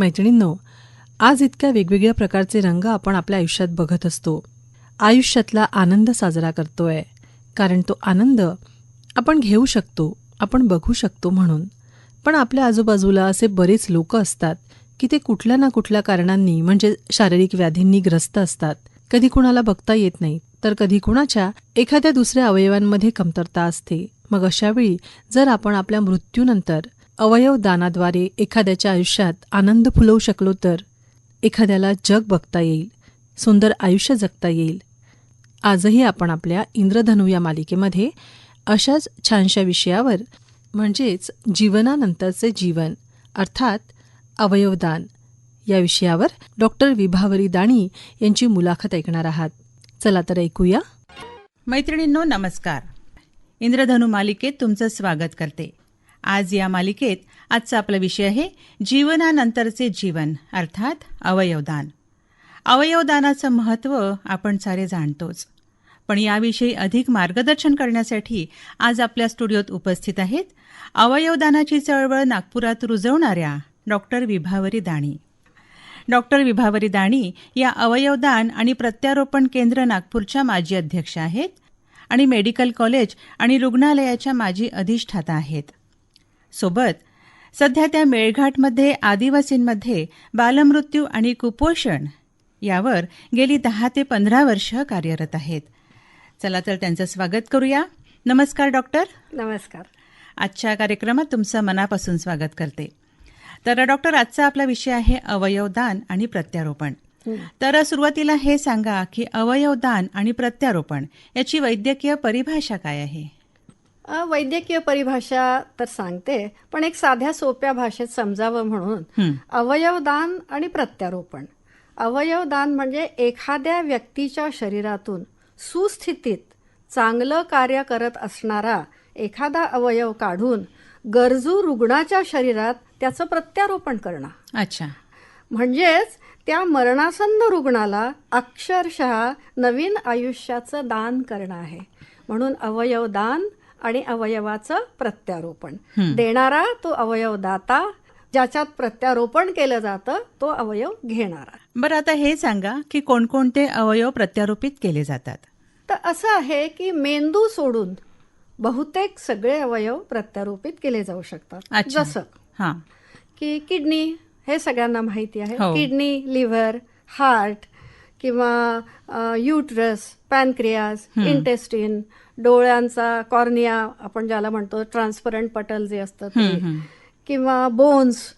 मैत्रिणींनो आज इतक्या वेगवेगळ्या प्रकारचे रंग आपण आपल्या आयुष्यात बघत असतो. आयुष्यातला आनंद साजरा करतोय. कारण तो आनंद आपण घेऊ शकतो आपण बघू शकतो म्हणून. पण आपल्या आजूबाजूला असे बरेच लोक असतात की ते कुठल्या ना कुठल्या कारणांनी म्हणजे शारीरिक व्याधींनी ग्रस्त असतात. कधी कुणाला बघता येत नाही तर कधी कुणाच्या एखाद्या दुसऱ्या अवयवांमध्ये कमतरता असते. मग अशावेळी जर आपण आपल्या मृत्यूनंतर अवयव दानाद्वारे एखाद्याच्या आयुष्यात आनंद फुलवू शकलो तर एखाद्याला जग बघता येईल सुंदर आयुष्य जगता येईल. आजही आपण आपल्या इंद्रधनू या मालिकेमध्ये अशाच छानशा विषयावर म्हणजेच जीवनानंतरचे जीवन अर्थात अवयवदान या विषयावर डॉक्टर विभावरी दाणी यांची मुलाखत ऐकणार आहात. चला तर ऐकूया. मैत्रिणींनो नमस्कार. इंद्रधनु मालिकेत तुमचं स्वागत करते. आज या मालिकेत आजचा आपला विषय आहे जीवनानंतरचे जीवन अर्थात अवयवदान. अवयवदानाचं महत्त्व आपण सारे जाणतोच. पण याविषयी अधिक मार्गदर्शन करण्यासाठी आज आपल्या स्टुडिओत उपस्थित आहेत अवयवदानाची चळवळ नागपुरात रुजवणाऱ्या डॉक्टर विभावरी दाणी. डॉक्टर विभावरी दाणी या अवयवदान आणि प्रत्यारोपण केंद्र नागपूरच्या माजी अध्यक्ष आहेत आणि मेडिकल कॉलेज आणि रुग्णालयाच्या माजी अधिष्ठाता आहेत. सोबत. सध्या त्या मेळघाटमध्ये आदिवासींमध्ये बालमृत्यू आणि कुपोषण यावर गेली दहा ते पंधरा वर्ष कार्यरत आहेत. चला तर त्यांचं स्वागत करूया. नमस्कार डॉक्टर. नमस्कार. आजच्या कार्यक्रमात तुमचं मनापासून स्वागत करते. तर डॉक्टर आजचा आपला विषय आहे अवयवदान आणि प्रत्यारोपण. तर सुरुवातीला हे सांगा की अवयवदान आणि प्रत्यारोपण याची वैद्यकीय परिभाषा काय आहे? वैद्यकीय परिभाषा तर सांगते पण एक साध्या सोप्या भाषेत समजावं म्हणून अवयवदान आणि प्रत्यारोपण. अवयवदान म्हणजे एखाद्या व्यक्तीच्या शरीरातून सुस्थितीत चांगलं कार्य करत असणारा एखादा अवयव काढून गरजू रुग्णाच्या शरीरात त्याचं प्रत्यारोपण करणं. अच्छा. म्हणजेच त्या मरणासन्न रुग्णाला अक्षरशः नवीन आयुष्याचं दान करणं आहे. म्हणून अवयवदान आणि अवयवाचं प्रत्यारोपण. देणारा तो अवयवदाता ज्याच्यात प्रत्यारोपण केलं जातं तो अवयव घेणारा. बरं आता हे सांगा की कोणकोणते अवयव प्रत्यारोपित केले जातात? तर असं आहे की मेंदू सोडून बहुतेक सगळे अवयव प्रत्यारोपित केले जाऊ शकतात. जसं हां. की किडनी हे सगळ्यांना माहिती आहे. हो. किडनी लिव्हर हार्ट किंवा युट्रस पॅनक्रियास इंटेस्टिन डोळ्यांचा कॉर्निया आपण ज्याला म्हणतो ट्रान्सपरंट पटल जे असतं ते. किंवा बोन्स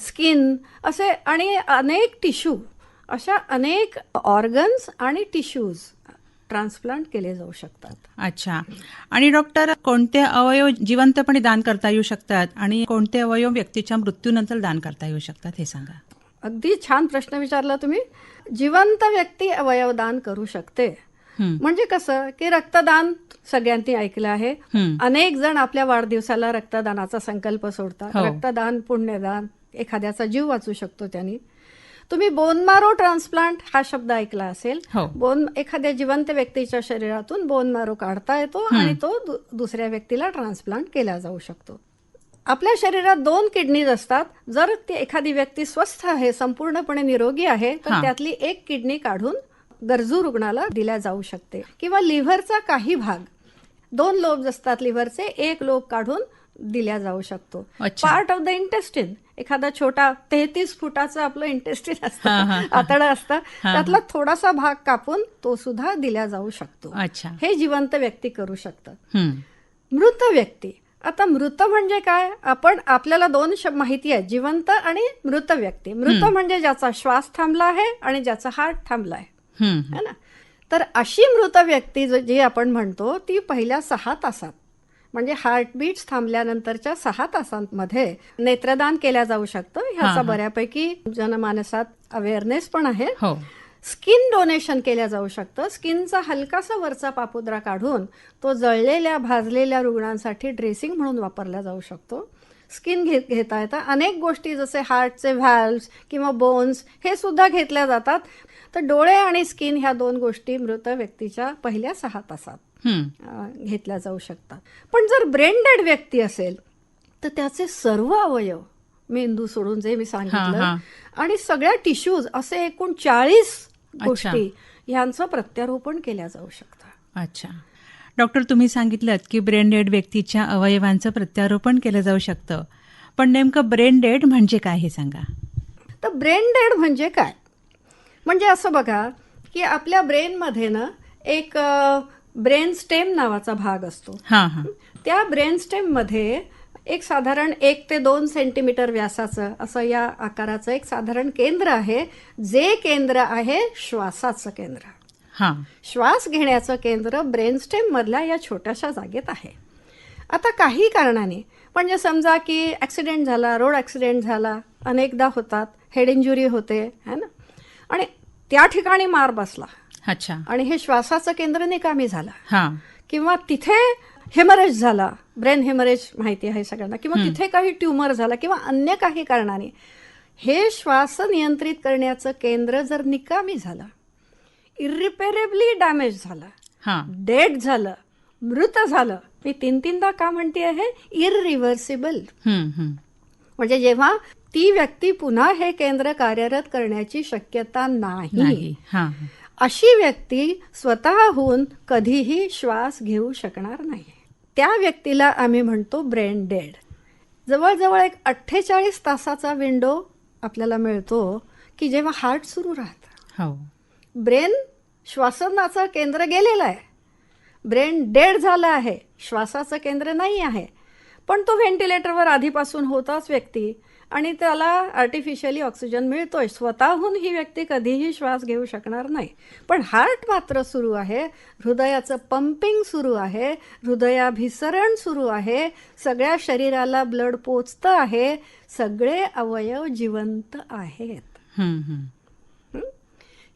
स्किन असे आणि अनेक टिश्यू अशा अनेक ऑर्गन्स आणि टिश्यूज ट्रान्सप्लांट केले जाऊ शकतात. अच्छा. आणि डॉक्टर कोणते अवयव जिवंतपणे दान करता येऊ शकतात आणि कोणते अवयव व्यक्तीच्या मृत्यूनंतर दान करता येऊ शकतात हे सांगा. अगदी छान प्रश्न विचारला तुम्ही. जिवंत व्यक्ती अवयवदान करू शकते. म्हणजे कसं की रक्तदान सगळ्यांनी ऐकलं आहे. हं. अनेक जण आपल्या वाढदिवसाला रक्तदानाचा संकल्प सोडतात. हो. रक्तदान पुण्यदान एखाद्याचा जीव वाचू शकतो त्यांनी. तुम्ही बोनमारो ट्रान्सप्लांट हा शब्द ऐकला असेल. हो. बोन एखाद्या जिवंत व्यक्तीच्या शरीरातून बोन मारो काढता येतो आणि तो दुसऱ्या व्यक्तीला ट्रान्सप्लांट केला जाऊ शकतो. आपल्या शरीरात दोन किडनीज असतात. जर ती एखादी व्यक्ती स्वस्थ आहे संपूर्णपणे निरोगी आहे तर हा. त्यातली एक किडनी काढून गरजू रुग्णाला दिल्या जाऊ शकते. किंवा लिव्हरचा काही भाग दोन लोब असतात लिव्हरचे एक लोब काढून दिल्या जाऊ शकतो. पार्ट ऑफ द इंटेस्टिन एखादा छोटा तेहतीस फुटाचं आपलं इंटेस्टिन असतं. आतडं असतं. त्यातला थोडासा भाग कापून तो सुद्धा दिला जाऊ शकतो. हे जिवंत व्यक्ती करू शकतात मृत व्यक्ती आता मृत म्हणजे काय? आपण आपल्याला दोन माहिती आहे जिवंत आणि मृत व्यक्ती. मृत म्हणजे ज्याचा श्वास थांबला आहे आणि ज्याचा हार्ट थांबला आहे. हं, है ना? तर अशी मृत व्यक्ती जो- आपण म्हणतो ती पहिल्या सहा तासात म्हणजे हार्टबीट्स थांबल्यानंतरच्या सहा तासांमध्ये नेत्रदान केल्या जाऊ शकतं. ह्याचा. बऱ्यापैकी जनमानसात अवेअरनेस पण आहे. हो. स्किन डोनेशन केल्या जाऊ शकतं. स्किनचा हलकासा वरचा पापुद्रा काढून तो जळलेल्या भाजलेल्या रुग्णांसाठी ड्रेसिंग म्हणून वापरला जाऊ शकतो. स्किन घेत घेता येतं. अनेक गोष्टी जसे हार्टचे व्हॅल्व्स किंवा बोन्स हे सुद्धा घेतल्या जातात. तर डोळे आणि स्किन ह्या दोन गोष्टी मृत व्यक्तीच्या पहिल्या सहा तासात घेतल्या जाऊ शकतात. पण जर ब्रेन डेड व्यक्ती असेल तर त्याचे सर्व अवयव मेंदू सोडून जे मी सांगितलं. आणि सगळ्या टिश्यूज असे एकूण चाळीस गोष्टी ह्यांचं प्रत्यारोपण केल्या जाऊ शकतं अच्छा. डॉक्टर तुम्ही सांगितलं की ब्रेन डेड व्यक्तीच्या अवयवांचं प्रत्यारोपण केलं जाऊ शकतं. पण नेमकं ब्रेन डेड म्हणजे काय हे सांगा. तर ब्रेन डेड म्हणजे काय? म्हणजे असं बघा की आपल्या ब्रेनमध्ये ना एक ब्रेन स्टेम नावाचा भाग असतो. हां हां. त्या ब्रेन स्टेममध्ये एक साधारण एक ते दोन सेंटीमीटर व्यासाचं असं या आकाराचं एक साधारण केंद्र आहे. जे केंद्र आहे श्वासाचं केंद्र. हां श्वास घेण्याचं केंद्र ब्रेनस्टेम मधल्या या छोट्याशा जागेत आहे. आता काही कारणाने म्हणजे समजा की ॲक्सिडेंट झाला रोड ॲक्सिडेंट झाला अनेकदा होतात हेड इंजुरी होते है ना? आणि त्या ठिकाणी मार बसला. अच्छा. आणि हे श्वासाचं केंद्र निकामी झालं. हां. किंवा तिथे हेमरेज झाला ब्रेन हेमरेज माहिती आहे सगळ्यांना किंवा तिथे काही ट्युमर झाला किंवा अन्य काही कारणाने हे श्वास नियंत्रित करण्याचं केंद्र जर निकामी झालं इरिपेरेबली डॅमेज झालं. हां. डेड झालं. मृत झालं. मी तीन तीनदा का म्हणते आहे? इरिव्हर्सिबल. म्हणजे जेव्हा ती व्यक्ती पुन्हा हे केंद्र कार्यरत करण्याची शक्यता नाही. हां हां. अशी व्यक्ती स्वतःहून कधीही श्वास घेऊ शकणार नाही. त्या व्यक्तीला आम्ही म्हणतो ब्रेन डेड जवळजवळ एक अठ्ठेचाळीस तासाचा विंडो आपल्याला मिळतो की जेव्हा हार्ट सुरू राहतं. हो. ब्रेन श्वासनाचं केंद्र गेलेलं आहे. ब्रेन डेड झालं आहे. श्वासाचं केंद्र नाही आहे. पण तो व्हेंटिलेटरवर आधीपासून होताच व्यक्ती आणि त्याला आर्टिफिशियली ऑक्सिजन मिळतोय. स्वतःहून ही व्यक्ती कधीही श्वास घेऊ शकणार नाही. पण हार्ट मात्र सुरू आहे. हृदयाचं पंपिंग सुरू आहे. हृदयाभिसरण सुरू आहे. सगळ्या शरीराला ब्लड पोचतं आहे. सगळे अवयव जिवंत आहेत.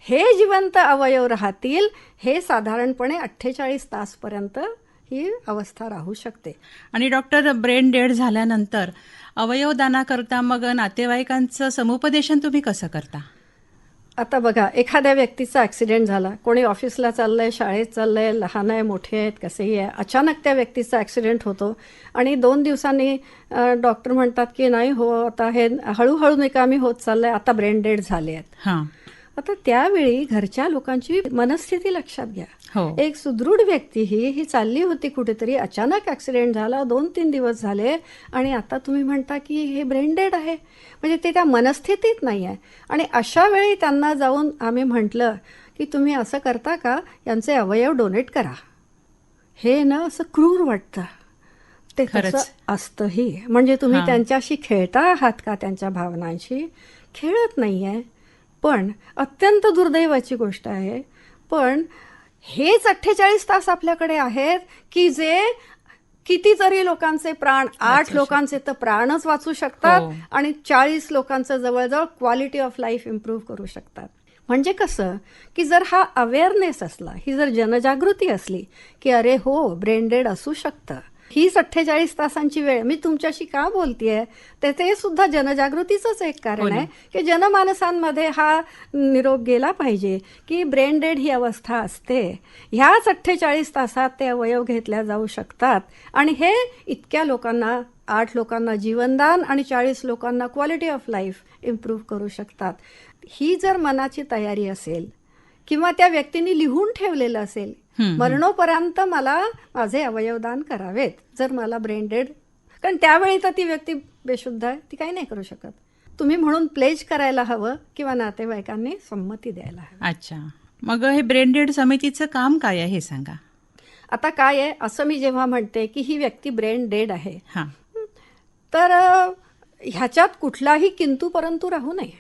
हे जिवंत अवयव राहतील हे साधारणपणे अठ्ठेचाळीस तासपर्यंत ही अवस्था राहू शकते. आणि डॉक्टर ब्रेन डेड झाल्यानंतर अवयवदानाकरता मग नातेवाईकांचं समुपदेशन तुम्ही कसं करता? आता बघा एखाद्या व्यक्तीचा ॲक्सिडेंट झाला कोणी ऑफिसला चाललंय शाळेत चाललंय लहान आहे मोठे आहेत कसेही आहे अचानक त्या व्यक्तीचा ॲक्सिडेंट होतो आणि दोन दिवसांनी डॉक्टर म्हणतात की नाही हो आता हे हळूहळू निकामी होत चाललंय आता ब्रेन डेड झाले आहेत. हां. आता त्यावेळी घरच्या लोकांची मनस्थिती लक्षात घ्या. हो. एक सुदृढ व्यक्ती ही ही चालली होती कुठेतरी अचानक ऍक्सिडेंट झाला दोन तीन दिवस झाले आणि आता तुम्ही म्हणता की हे ब्रेन डेड आहे. म्हणजे ते त्या मनस्थितीत नाही आहे आणि अशा वेळी त्यांना जाऊन आम्ही म्हटलं की तुम्ही असं करता का? यांचे अवयव डोनेट करा. हे ना असं क्रूर वाटतं. ते खरंच. असतंही. म्हणजे तुम्ही. त्यांच्याशी खेळता आहात का त्यांच्या भावनांशी? खेळत नाहीये. पण अत्यंत दुर्दैवाची गोष्ट आहे. पण हेच अठ्ठेचाळीस तास आपल्याकडे आहेत की जे कितीतरी लोकांचे प्राण आठ लोकांचे तर प्राणच वाचू शकतात हो. आणि चाळीस लोकांचं जवळजवळ क्वालिटी ऑफ लाईफ इम्प्रूव्ह करू शकतात. म्हणजे कसं की जर हा अवेअरनेस असला ही जर जनजागृती असली की अरे हो ब्रेनडेड असू शकतं. हीच अठ्ठेचाळीस तासांची वेळ. मी तुमच्याशी का बोलतेय? तर ते सुद्धा जनजागृतीचंच एक हो कारण ना. आहे की जनमानसांमध्ये हा निरोप गेला पाहिजे की ब्रेन डेड ही अवस्था असते. ह्याच अठ्ठेचाळीस तासात ते अवयव घेतल्या जाऊ शकतात. आणि हे इतक्या लोकांना आठ लोकांना जीवनदान आणि चाळीस लोकांना क्वालिटी ऑफ लाईफ इम्प्रूव्ह करू शकतात. ही जर मनाची तयारी असेल किंवा त्या व्यक्तीने लिहून ठेवलेलं असेल. मरणोपर्यंत मला माझे अवयवदान करावेत जर मला ब्रेन डेड कारण त्यावेळी तर ती व्यक्ती बेशुद्ध आहे ती काही नाही करू शकत. तुम्ही म्हणून प्लेज करायला हवं किंवा नातेवाईकांनी संमती द्यायला हवी. अच्छा. मग हे ब्रेन डेड समितीचं काम काय आहे हे सांगा. आता काय आहे असं मी जेव्हा म्हणते की ही व्यक्ती ब्रेन डेड आहे तर ह्याच्यात कुठलाही किंतू परंतु राहू नये.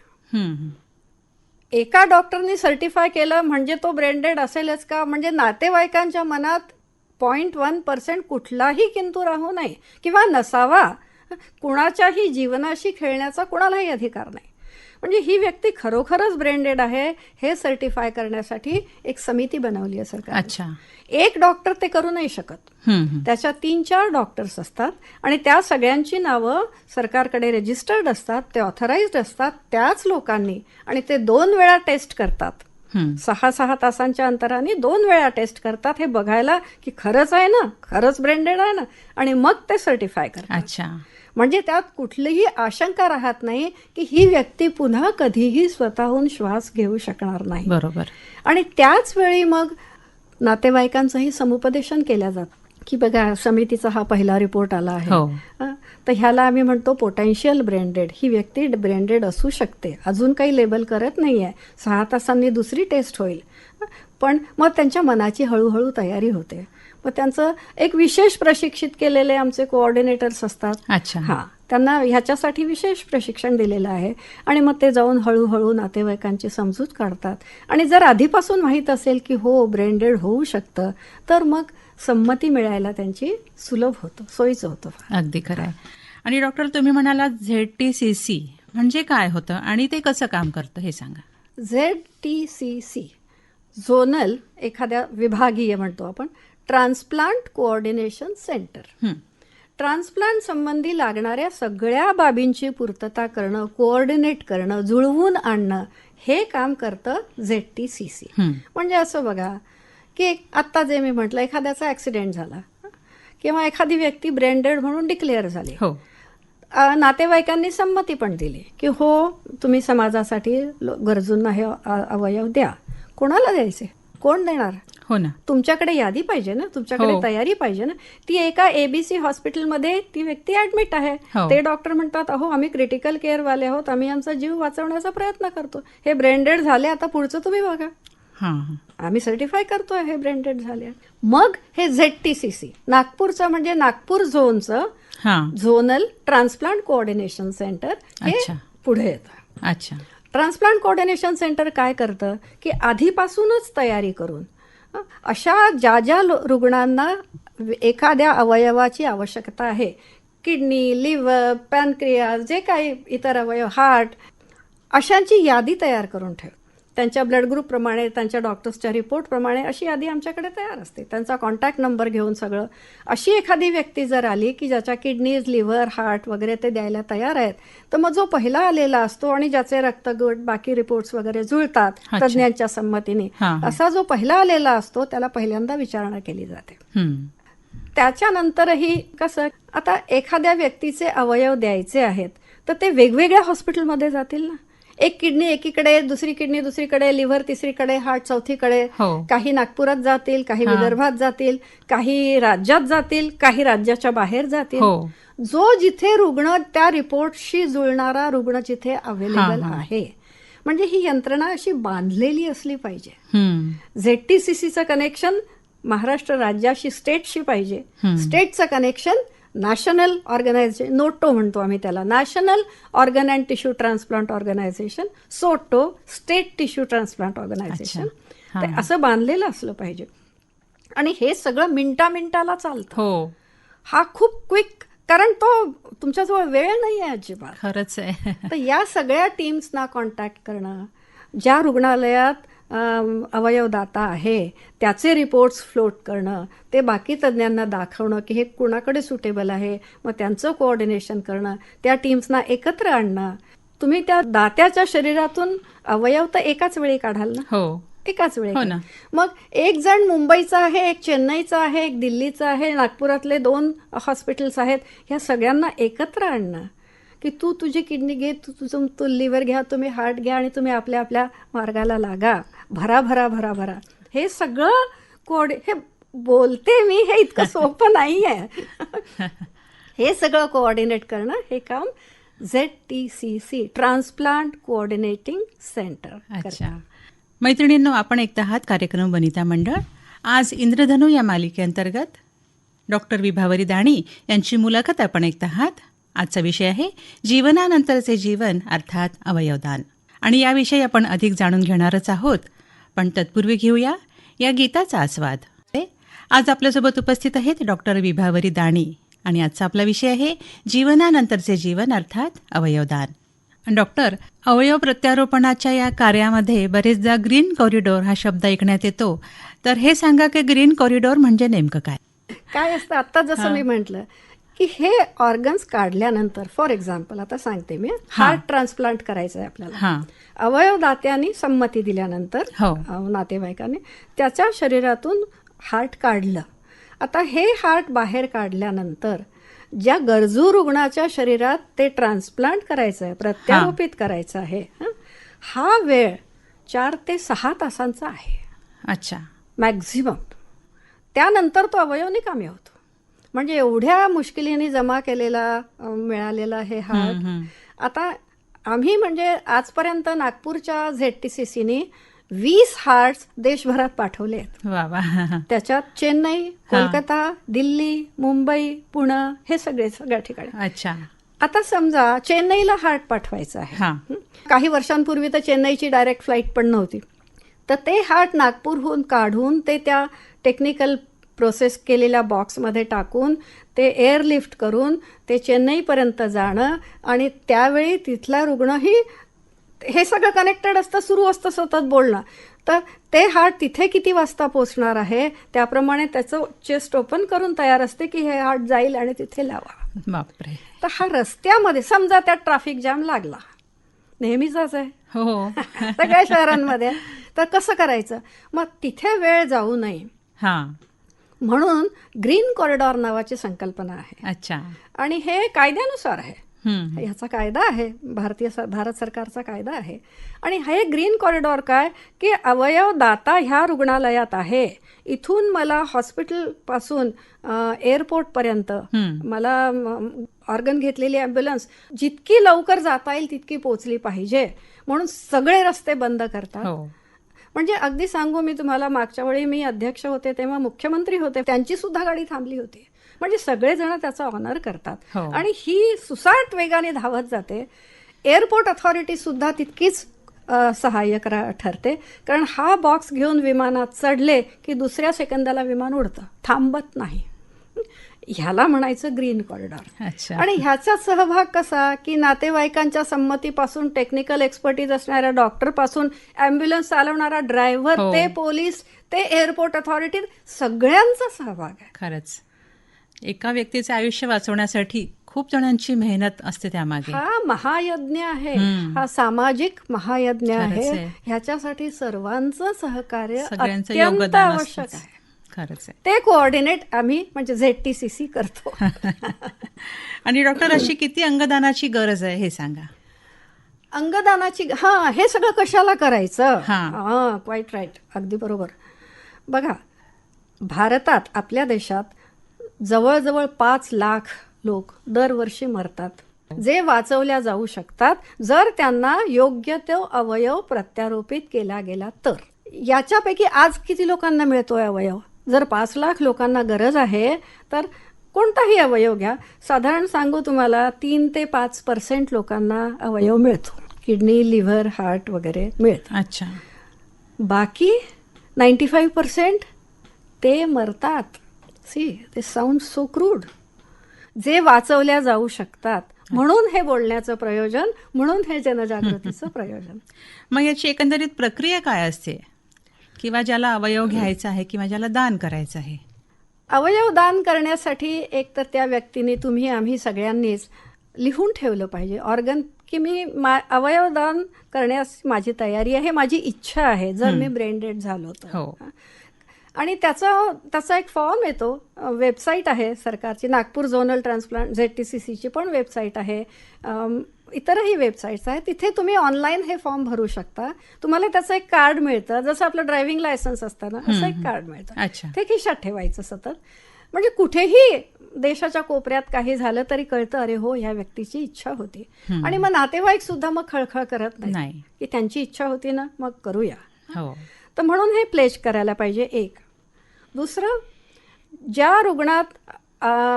एका डॉक्टरनी सर्टिफाय केलं म्हणजे तो ब्रँडेड असेलच का? म्हणजे नातेवाईकांच्या मनात पॉईंट वन पर्सेंट कुठलाही किंतू राहू नये किंवा नसावा. कुणाच्याही जीवनाशी खेळण्याचा कुणालाही अधिकार नाही. म्हणजे ही व्यक्ती खरोखरच ब्रेंडेड आहे हे सर्टिफाय करण्यासाठी एक समिती बनवली आहे सरकार अच्छा. एक डॉक्टर ते करू नाही शकत. त्याच्या तीन चार डॉक्टर्स असतात आणि त्या सगळ्यांची नावं सरकारकडे रजिस्टर्ड असतात ते ऑथराइज्ड असतात त्याच लोकांनी आणि ते दोन वेळा टेस्ट करतात. सहा सहा तासांच्या अंतराने दोन वेळा टेस्ट करतात हे बघायला की खरंच आहे ना खरंच ब्रेंडेड आहे ना आणि मग ते सर्टिफाय करतात. अच्छा. म्हणजे त्यात कुठलीही आशंका राहत नाही की ही व्यक्ती पुन्हा कधीही स्वतःहून श्वास घेऊ शकणार नाही. बरोबर. आणि त्याच वेळी मग नातेवाईकांचंही समुपदेशन केलं जातं. की बघा समितीचा हा पहिला रिपोर्ट आला आहे. हो. तर ह्याला आम्ही म्हणतो पोटेन्शियल ब्रेंडेड ही व्यक्ती ब्रेंडेड असू शकते. अजून काही लेबल करत नाही आहे सहा तासांनी दुसरी टेस्ट होईल. पण मग त्यांच्या मनाची हळूहळू तयारी होते. मग त्यांचं एक विशेष प्रशिक्षित केलेले आमचे कोऑर्डिनेटर्स असतात. अच्छा. हा. त्यांना ह्याच्यासाठी विशेष प्रशिक्षण दिलेलं आहे. आणि मग ते जाऊन हळूहळू नातेवाईकांची समजूत काढतात. आणि जर आधीपासून माहीत असेल की हो ब्रेंडेड होऊ शकतं तर मग संमती मिळायला त्यांची सुलभ होतं सोयीचं होतं अगदी खरं आहे. आणि डॉक्टर तुम्ही म्हणाला झेड टी सी सी म्हणजे काय होतं आणि ते कसं काम करतं हे सांगा. Z T C C. Zonal एखाद्या विभागीय म्हणतो आपण ट्रान्सप्लांट कोऑर्डिनेशन सेंटर. ट्रान्सप्लांट संबंधी लागणाऱ्या सगळ्या बाबींची पूर्तता करणं कोऑर्डिनेट करणं जुळवून आणणं हे काम करतं झेड टी सी सी. म्हणजे असं बघा की आत्ता जे मी म्हटलं एखाद्याचा ॲक्सिडेंट झाला किंवा एखादी व्यक्ती ब्रेंडेड म्हणून डिक्लेअर झाली. हो. नातेवाईकांनी संमती पण दिली की हो तुम्ही समाजासाठी गरजूंना हे अवयव द्या. कोणाला द्यायचे? कोण देणार? हो ना. तुमच्याकडे यादी पाहिजे ना? तुमच्याकडे हो. तयारी पाहिजे ना? ती एका एबीसी हॉस्पिटलमध्ये ती व्यक्ती ऍडमिट आहे. हो. ते डॉक्टर म्हणतात अहो आम्ही क्रिटिकल केअर वाले आहोत. आम्ही आमचा जीव वाचवण्याचा प्रयत्न करतो. हे ब्रेंडेड झाले आता पुढचं तुम्ही बघा. आम्ही सर्टिफाय करतोय हे ब्रँडेड झाले. मग हे झेड टी सी सी नागपूरचं म्हणजे नागपूर झोनचं झोनल ट्रान्सप्लांट कोऑर्डिनेशन सेंटर हे. पुढे येतं. अच्छा. ट्रान्सप्लांट कोऑर्डिनेशन सेंटर काय करतं? की आधीपासूनच तयारी करून. अशा ज्या ज्या रुग्णांना एखाद्या अवयवाची आवश्यकता आहे किडनी लिव्हर पॅनक्रिया जे काही इतर अवयव हार्ट अशांची यादी तयार करून ठेव त्यांच्या ब्लड ग्रुपप्रमाणे त्यांच्या डॉक्टर्सच्या रिपोर्टप्रमाणे अशी यादी आमच्याकडे तयार असते त्यांचा कॉन्टॅक्ट नंबर घेऊन सगळं अशी एखादी व्यक्ती जर आली की ज्याच्या किडनीज लिव्हर हार्ट वगैरे ते द्यायला तयार आहेत तर मग जो पहिला आलेला असतो आणि ज्याचे रक्तगट बाकी रिपोर्ट्स वगैरे जुळतात. तज्ज्ञांच्या संमतीने. असा जो पहिला आलेला असतो त्याला पहिल्यांदा विचारणा केली जाते. त्याच्यानंतरही कसं आता एखाद्या व्यक्तीचे अवयव द्यायचे आहेत तर ते वेगवेगळ्या हॉस्पिटलमध्ये जातील ना एक किडनी एकीकडे दुसरी किडनी दुसरीकडे लिव्हर तिसरीकडे हार्ट चौथीकडे हो. काही नागपुरात जातील काही. विदर्भात जातील काही राज्यात जातील काही राज्याच्या बाहेर जातील हो. जो जिथे रुग्ण त्या रिपोर्टशी जुळणारा रुग्ण जिथे अवेलेबल. आहे म्हणजे ही यंत्रणा अशी बांधलेली असली पाहिजे. झेडटीसीसीचं कनेक्शन महाराष्ट्र राज्याशी स्टेटशी पाहिजे. स्टेटचं कनेक्शन नॅशनल ऑर्गनायझेशन नोटो म्हणतो आम्ही त्याला. National organ and tissue transplant organisation SOTTO state tissue transplant organisation. असं बांधलेलं असलं पाहिजे. आणि हे सगळं मिनिटा मिनिटाला चालतं. हो. हा खूप क्विक कारण तो तुमच्याजवळ वेळ नाही आहे अजिबात. खरंच आहे. तर या सगळ्या टीम्सना कॉन्टॅक्ट करणं ज्या रुग्णालयात अवयवदाता आहे त्याचे रिपोर्ट्स फ्लोट करणं ते बाकी तज्ज्ञांना दाखवणं की हे कुणाकडे सुटेबल आहे मग त्यांचं कोऑर्डिनेशन करणं त्या टीम्सना एकत्र आणणं. तुम्ही त्या दात्याच्या शरीरातून अवयव तर एकाच वेळी काढाल ना? हो. एकाच वेळी हो. मग एक जण मुंबईचा आहे एक चेन्नईचा आहे एक दिल्लीचा आहे नागपुरातले दोन हॉस्पिटल्स आहेत ह्या सगळ्यांना एकत्र आणणं. की तू तुझी किडनी घे तू तुझं तू लिव्हर घ्या तुम्ही हार्ट घ्या आणि तुम्ही आपल्या आपल्या मार्गाला लागा. भरा भरा भरा भरा. हे सगळं कोड हे बोलते मी हे इतकं सोपं नाही आहे हे सगळं कोऑर्डिनेट करणं हे काम Z T C C transplant coordinating centre अच्छा. मैत्रिणींनो आपण ऐकत आहात कार्यक्रम वनिता मंडळ. आज इंद्रधनू या मालिकेअंतर्गत डॉक्टर विभावरी दाणी यांची मुलाखत आपण ऐकत आहात. आजचा विषय आहे जीवनानंतरचे जीवन अर्थात अवयवदान. आणि याविषयी आपण अधिक जाणून घेणारच आहोत. पण तत्पूर्वी घेऊया या गीताचा आस्वाद. आज आपल्यासोबत उपस्थित आहेत डॉक्टर विभावरी दाणी. आणि आजचा आपला विषय आहे जीवनानंतरचे जीवन अर्थात अवयवदान. डॉक्टर अवयव प्रत्यारोपणाच्या या कार्यामध्ये बरेचदा ग्रीन कॉरिडोर हा शब्द ऐकण्यात येतो. तर हे सांगा की ग्रीन कॉरिडोर म्हणजे नेमकं काय? काय असतं? आता जसं मी म्हटलं की हे ऑर्गन्स काढल्यानंतर फॉर एक्झाम्पल आता सांगते मी हार्ट ट्रान्सप्लांट करायचं आहे आपल्याला. अवयवदात्यांनी संमती दिल्यानंतर हो. नातेवाईकांनी त्याच्या शरीरातून हार्ट काढलं. आता हे हार्ट बाहेर काढल्यानंतर ज्या गरजू रुग्णाच्या शरीरात ते ट्रान्सप्लांट करायचं आहे प्रत्यारोपित करायचं आहे हं, हा वेळ चार ते सहा तासांचा आहे. अच्छा. मॅक्झिमम त्यानंतर तो अवयव निकामी होतो. म्हणजे एवढ्या मुश्किलीने जमा केलेला मिळालेला हे हार्ट आता आम्ही म्हणजे आजपर्यंत नागपूरच्या झेड टी सी सीनी वीस हार्ट देशभरात पाठवले त्याच्यात चेन्नई कोलकाता दिल्ली मुंबई पुणे हे सगळे सगळ्या ठिकाणी. अच्छा. आता समजा चेन्नईला हार्ट पाठवायचं आहे. हा. हं? काही वर्षांपूर्वी तर चेन्नईची डायरेक्ट फ्लाईट पण नव्हती. तर ते हार्ट नागपूरहून काढून ते त्या टेक्निकल प्रोसेस केलेल्या बॉक्समध्ये टाकून ते एअरलिफ्ट करून ते चेन्नईपर्यंत जाणं आणि त्यावेळी तिथला रुग्णही हे सगळं कनेक्टेड असतं सुरू असतं सतत बोलणं. तर ते हार्ट तिथे किती वाजता पोचणार आहे त्याप्रमाणे त्याचं चेस्ट ओपन करून तयार असते की हे हार्ट जाईल आणि तिथे लावा. बापरे. तर हा रस्त्यामध्ये समजा त्यात ट्रॅफिक जॅम लागला. नेहमीचाच आहे. हो. सगळ्या शहरांमध्ये? तर कसं करायचं? मग तिथे वेळ जाऊ नये. हा. म्हणून ग्रीन कॉरिडॉर नावाची संकल्पना आहे. अच्छा. आणि हे कायद्यानुसार आहे. ह्याचा कायदा आहे. भारतीय भारत सरकारचा कायदा आहे. आणि हे ग्रीन कॉरिडॉर काय? की अवयव दाता ह्या रुग्णालयात आहे. इथून मला हॉस्पिटलपासून एअरपोर्टपर्यंत हम्म. मला ऑर्गन घेतलेली ॲम्ब्युलन्स जितकी लवकर जाता येईल तितकी पोचली पाहिजे. म्हणून सगळे रस्ते बंद करतात. हो. म्हणजे अगदी सांगू मी तुम्हाला मागच्या वेळी मी अध्यक्ष होते तेव्हा मुख्यमंत्री होते त्यांची सुद्धा गाडी थांबली होती. म्हणजे सगळेजण त्याचा ऑनर करतात. हो. आणि ही सुसाट वेगाने धावत जाते. एअरपोर्ट अथॉरिटी सुद्धा तितकीच अ, सहाय्यक रा- ठरते. कारण हा बॉक्स घेऊन विमानात चढले की दुसऱ्या सेकंदाला विमान उडतं. थांबत नाही. ह्याला म्हणायचं ग्रीन कॉरिडॉर. आणि ह्याचा सहभाग कसा? की नातेवाईकांच्या संमतीपासून टेक्निकल एक्सपर्टीज असणाऱ्या डॉक्टरपासून अँब्युलन्स चालवणारा ड्रायव्हर हो. ते पोलीस ते एअरपोर्ट अथॉरिटी सगळ्यांचा सहभाग आहे. खरंच. एका व्यक्तीचे आयुष्य वाचवण्यासाठी खूप जणांची मेहनत असते त्यामागे. हा महायज्ञ आहे. हा सामाजिक महायज्ञ आहे. ह्याच्यासाठी सर्वांचं सहकार्य सगळ्यांचं अत्यंत योगदान आवश्यक. आहे. खरंच आहे. ते कोऑर्डिनेट आम्ही म्हणजे झेड टी सी सी करतो. आणि डॉक्टर अशी किती अंगदानाची गरज आहे हे सांगा. अंगदानाची हा हे सगळं कशाला करायचं? हा. हा क्वाईट राईट अगदी बरोबर. बघा भारतात आपल्या देशात जवळजवळ पाच लाख लोक दरवर्षी मरतात. जे वाचवल्या जाऊ शकतात जर त्यांना योग्य तो अवयव प्रत्यारोपित केला गेला तर. याच्यापैकी आज किती लोकांना मिळतोय अवयव? जर पाच लाख लोकांना गरज आहे तर कोणताही अवयव घ्या. साधारण सांगू तुम्हाला तीन ते पाच पर्सेंट लोकांना अवयव मिळतो. किडनी लिव्हर हार्ट वगैरे मिळतं. अच्छा. बाकी नाईन्टी फाईव्ह पर्सेंट ते मरतात. सी ते साऊंड सो क्रूड जे वाचवल्या जाऊ शकतात. म्हणून हे बोलण्याचं प्रयोजन म्हणून हे जनजागृतीचं प्रयोजन. मग याची एकंदरीत प्रक्रिया काय असते? किंवा ज्याला अवयव घ्यायचा आहे किंवा ज्याला दान करायचं आहे? अवयव दान करण्यासाठी एक तर त्या व्यक्तीने तुम्ही आम्ही सगळ्यांनीच लिहून ठेवलं पाहिजे. ऑर्गन की मी मा अवयव दान करण्यास माझी तयारी आहे माझी इच्छा आहे जर मी ब्रेन डेड झालो तर. हो. आणि त्याचा त्याचा एक फॉर्म येतो. वेबसाईट आहे सरकारची Nagpur zonal transplant Z T C सीची पण वेबसाईट आहे. इतरही वेबसाईट्स आहेत. तिथे तुम्ही ऑनलाईन हे फॉर्म भरू शकता. तुम्हाला त्याचं एक कार्ड मिळतं. जसं आपलं ड्रायव्हिंग लायसन्स असतं ना असं एक कार्ड मिळतं. ते खिशात ठेवायचं सतत. म्हणजे कुठेही देशाच्या कोपऱ्यात काही झालं तरी कळतं अरे हो ह्या व्यक्तीची इच्छा होती. आणि मग नातेवाईक सुद्धा मग खळखळ करत नाही. नाही. की त्यांची इच्छा होती ना मग करूया. हो. तर म्हणून हे प्लेज करायला पाहिजे एक. दुसरं ज्या रुग्णात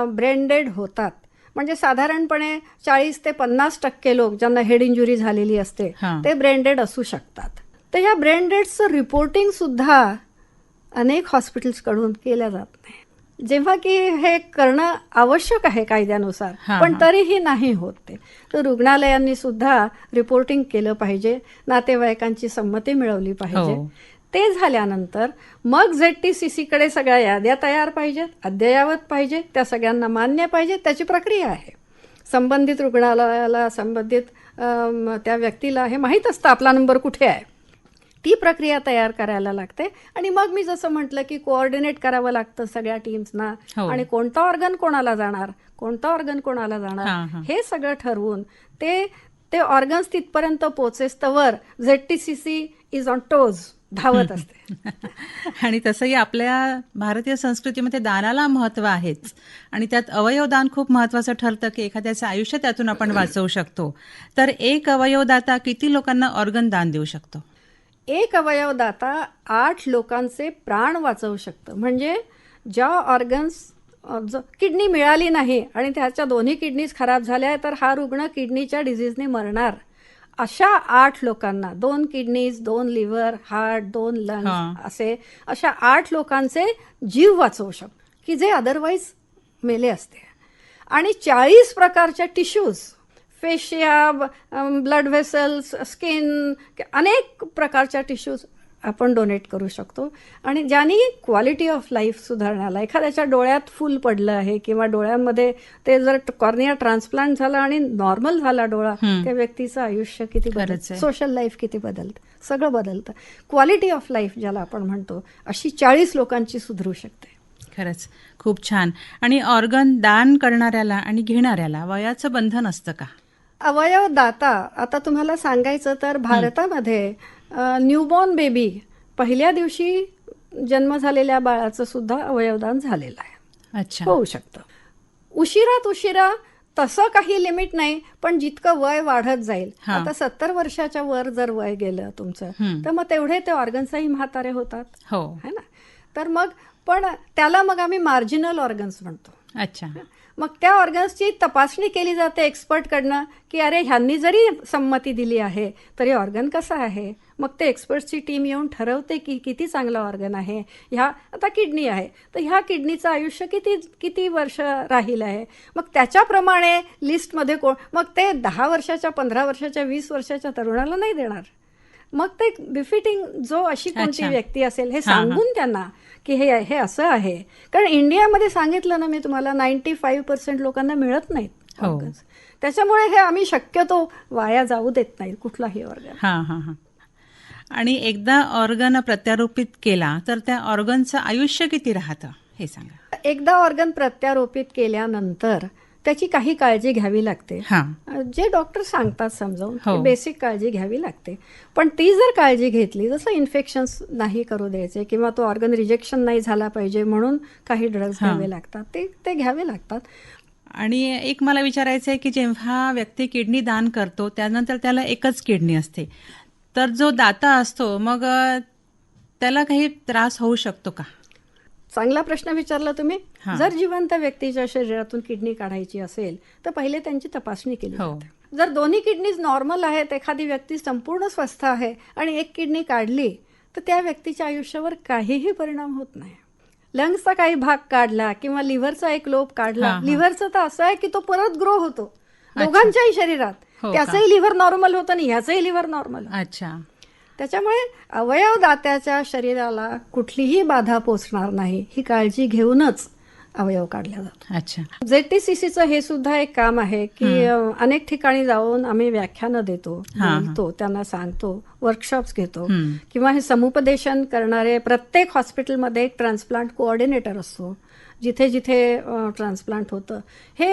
ब्रेंडेड होतात म्हणजे साधारणपणे चाळीस ते पन्नास टक्के लोक ज्यांना हेड इंजुरी झालेली असते. ते ब्रेंडेड असू शकतात तर या ब्रेंडेडचं रिपोर्टिंग सुद्धा अनेक हॉस्पिटल्सकडून केल्या जात नाही जेव्हा की हे करणं आवश्यक आहे कायद्यानुसार पण. तरीही नाही होत ते तर रुग्णालयांनी सुद्धा रिपोर्टिंग केलं पाहिजे नातेवाईकांची संमती मिळवली पाहिजे हो. ते झाल्यानंतर मग झेड टी सी सीकडे सगळ्या याद्या तयार पाहिजेत अद्ययावत पाहिजे त्या सगळ्यांना मान्य पाहिजे त्याची प्रक्रिया आहे संबंधित रुग्णालयाला संबंधित त्या व्यक्तीला हे माहीत असतं आपला नंबर कुठे आहे ती प्रक्रिया तयार करायला लागते आणि मग मी जसं म्हटलं की कोऑर्डिनेट करावं लागतं सगळ्या टीम्सना हो. आणि कोणता ऑर्गन कोणाला जाणार कोणता ऑर्गन कोणाला जाणार हां. सगळं ठरवून ते ते ऑर्गन्स तिथपर्यंत पोचेस तवर Z T C C is on toes धावत असते. आणि तसंही आपल्या भारतीय संस्कृतीमध्ये दानाला महत्त्व आहेच. आणि त्यात अवयवदान खूप महत्वाचं ठरतं की एखाद्याचं आयुष्य त्यातून आपण वाचवू शकतो. तर एक अवयवदाता किती लोकांना ऑर्गन दान देऊ शकतो? एक अवयवदाता आठ लोकांचे प्राण वाचवू शकतं. म्हणजे ज्या ऑर्गन्स किडनी मिळाली नाही आणि त्याच्या दोन्ही किडनीज खराब झाल्या तर हा रुग्ण किडनीच्या डिझीजने मरणार. अशा आठ लोकांना दोन किडनीज दोन लिव्हर हार्ट दोन. लंग्स असे अशा आठ लोकांचे जीव वाचवू शकतो की जे अदरवाईज मेले असते आणि चाळीस प्रकारच्या tissues fascia blood vessels skin अनेक प्रकारच्या टिश्यूज आपण डोनेट करू शकतो. आणि ज्यांनी क्वालिटी ऑफ लाईफ सुधारण्याला एखाद्याच्या डोळ्यात फुल पडलं आहे किंवा डोळ्यामध्ये ते जर कॉर्निया ट्रान्सप्लांट झालं आणि नॉर्मल झाला डोळा. त्या व्यक्तीचं आयुष्य किती बदलतं? आहे. सोशल लाईफ किती बदलतं? सगळं बदलतं. क्वालिटी ऑफ लाईफ ज्याला आपण म्हणतो अशी चाळीस लोकांची सुधरू शकते. खरंच. खूप छान. आणि ऑर्गन दान करणाऱ्याला आणि घेणाऱ्याला वयाचं बंधन असतं का? अवयव दाता आता तुम्हाला सांगायचं तर भारतामध्ये न्यूबॉर्न बेबी पहिल्या दिवशी जन्म झालेल्या बाळाचं सुद्धा अवयवदान झालेलं आहे. अच्छा. होऊ शकतं. उशिरात उशिरा तसं काही लिमिट नाही पण जितकं वय वाढत जाईल. आता सत्तर वर्षाच्या वर जर वय गेलं तुमचं. तर मग तेवढे ते ऑर्गन्सही म्हातारे होतात. हो. है ना? तर मग पण त्याला मग आम्ही मार्जिनल ऑर्गन्स म्हणतो. अच्छा. मग त्या ऑर्गन्सची तपासणी केली जाते एक्सपर्टकडनं की अरे ह्यांनी जरी संमती दिली आहे तरी ऑर्गन कसं आहे? मग ते एक्सपर्ट्सची टीम येऊन ठरवते की किती चांगलं ऑर्गन आहे. ह्या आता किडनी आहे. तर ह्या किडनीचं आयुष्य किती किती वर्ष राहील आहे? मग त्याच्याप्रमाणे लिस्टमध्ये कोण मग ते दहा वर्षाच्या पंधरा वर्षाच्या वीस वर्षाच्या तरुणाला नाही देणार. मग ते बिफिटिंग जो अशी कोणती. व्यक्ती असेल हा. सांगून त्यांना की हे हे असं आहे. कारण इंडियामध्ये सांगितलं ना मी तुम्हाला नाईन्टी फाईव्ह पर्सेंट लोकांना मिळत नाहीत हो. त्याच्यामुळे हे आम्ही शक्यतो वाया जाऊ देत नाही कुठलाही ऑर्गन हा हा हा. आणि एकदा ऑर्गन प्रत्यारोपित केला तर त्या ऑर्गनचं आयुष्य किती राहतं हे सांगा. एकदा ऑर्गन प्रत्यारोपित केल्यानंतर त्याची काही काळजी घ्यावी लागते हा जे डॉक्टर सांगतात समजावून हो. बेसिक काळजी घ्यावी लागते पण ती जर काळजी घेतली जसं इन्फेक्शन्स नाही करू द्यायचे किंवा तो ऑर्गन रिजेक्शन नाही झाला पाहिजे म्हणून काही ड्रग्ज. घ्यावे लागतात ते ते घ्यावे लागतात आणि एक मला विचारायचं आहे की जेव्हा व्यक्ती किडनी दान करतो त्यानंतर त्याला एकच किडनी असते तर जो दाता असतो मग त्याला काही त्रास होऊ शकतो का चांगला प्रश्न विचारला तुम्ही. जर जिवंत व्यक्तीच्या शरीरातून किडनी काढायची असेल तर पहिले त्यांची तपासणी केली हो. जाते. जर दोन्ही किडनीज नॉर्मल आहेत एखादी व्यक्ती संपूर्ण स्वस्थ आहे आणि एक किडनी काढली तर त्या व्यक्तीच्या आयुष्यावर काहीही परिणाम होत नाही. लंग्सचा काही भाग काढला किंवा लिव्हरचा एक हा, काढला. लिव्हरचं तर असं आहे की तो परत ग्रो होतो. दोघांच्याही शरीरात. हो? त्याचंही लिव्हर नॉर्मल होतं आणि ह्याचंही लिव्हर नॉर्मल अच्छा. त्याच्यामुळे अवयवदात्याच्या शरीराला कुठलीही बाधा पोचणार नाही ही काळजी घेऊनच अवयव काढल्या जातात. अच्छा. जेटीसीसीचं हे सुद्धा एक काम आहे की अनेक ठिकाणी जाऊन आम्ही व्याख्यानं देतो. बोलतो त्यांना सांगतो वर्कशॉप्स घेतो. किंवा हे समुपदेशन करणारे प्रत्येक हॉस्पिटलमध्ये एक ट्रान्सप्लांट कोऑर्डिनेटर असतो. जिथे जिथे ट्रान्सप्लांट होतं. हे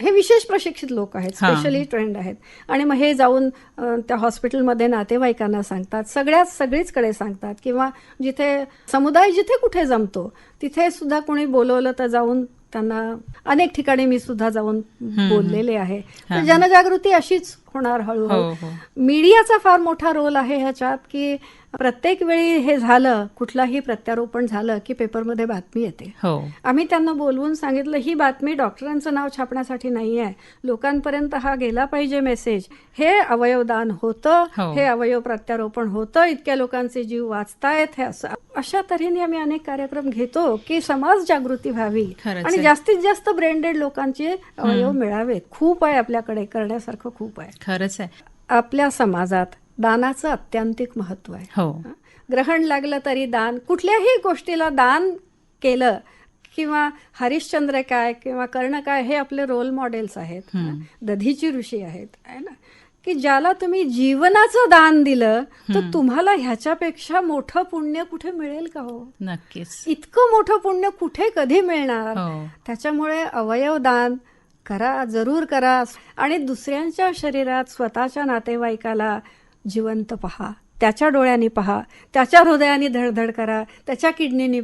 हे विशेष प्रशिक्षित लोक आहेत हा. स्पेशली ट्रेंड आहेत. आणि मग हे जाऊन त्या हॉस्पिटलमध्ये नातेवाईकांना सांगतात सगळ्याच सगळीचकडे सांगतात. किंवा जिथे समुदाय जिथे कुठे जमतो तिथे सुद्धा कोणी बोलवलं तर जाऊन त्यांना अनेक ठिकाणी मी सुद्धा जाऊन बोललेले आहे. हा. तर जनजागृती अशीच होणार हो हळूहळू हो. मीडियाचा फार मोठा रोल आहे ह्याच्यात की प्रत्येक वेळी हे झालं कुठलाही प्रत्यारोपण झालं की पेपरमध्ये बातमी येते. हो. आम्ही त्यांना बोलवून सांगितलं ही बातमी डॉक्टरांचं नाव छापण्यासाठी नाही आहे. लोकांपर्यंत हा गेला पाहिजे मेसेज. हे अवयवदान होतं हो. हे अवयव प्रत्यारोपण होतं इतक्या लोकांचे जीव वाचतायत हे असं. अशा तऱ्हेने आम्ही अनेक कार्यक्रम घेतो की समाज जागृती व्हावी. आणि. जास्तीत जास्त ब्रेंडेड लोकांचे अवयव मिळावेत. खूप आहे आपल्याकडे करण्यासारखं खूप आहे. खरंच आहे. आपल्या समाजात दानाचं अत्यांतिक महत्त्व आहे. हो. ग्रहण लागलं तरी दान कुठल्याही गोष्टीला दान केलं किंवा हरिश्चंद्र काय किंवा कर्ण काय हे आपले रोल मॉडेल्स आहेत. दधीची ऋषी आहेत आहे ना? की ज्याला तुम्ही जीवनाचं दान दिलं तर तुम्हाला ह्याच्यापेक्षा मोठं पुण्य कुठे मिळेल का हो? नक्कीच. इतकं मोठं पुण्य कुठे कधी मिळणार? हो. त्याच्यामुळे अवयव दान करा जरूर करा. आणि दुसऱ्यांच्या शरीरात स्वतःच्या नातेवाईकाला जिवंत पहा. त्याच्या डोळ्यांनी पहा. त्याच्या हृदयाने धडधड करा. त्याच्या किडनीने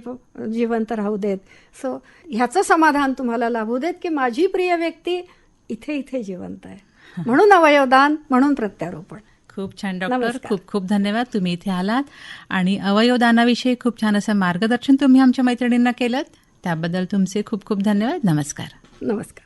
जिवंत राहू देत. सो ह्याचं समाधान तुम्हाला लाभू देत की माझी प्रिय व्यक्ती इथे इथे जिवंत आहे. म्हणून अवयवदान म्हणून प्रत्यारोपण. खूप छान डॉक्टर. खूप खूप धन्यवाद. तुम्ही इथे आलात. आणि अवयवदानाविषयी खूप छान असं मार्गदर्शन तुम्ही आमच्या मैत्रिणींना केलं त्याबद्दल तुमचे खूप खूप धन्यवाद. नमस्कार. नमस्कार.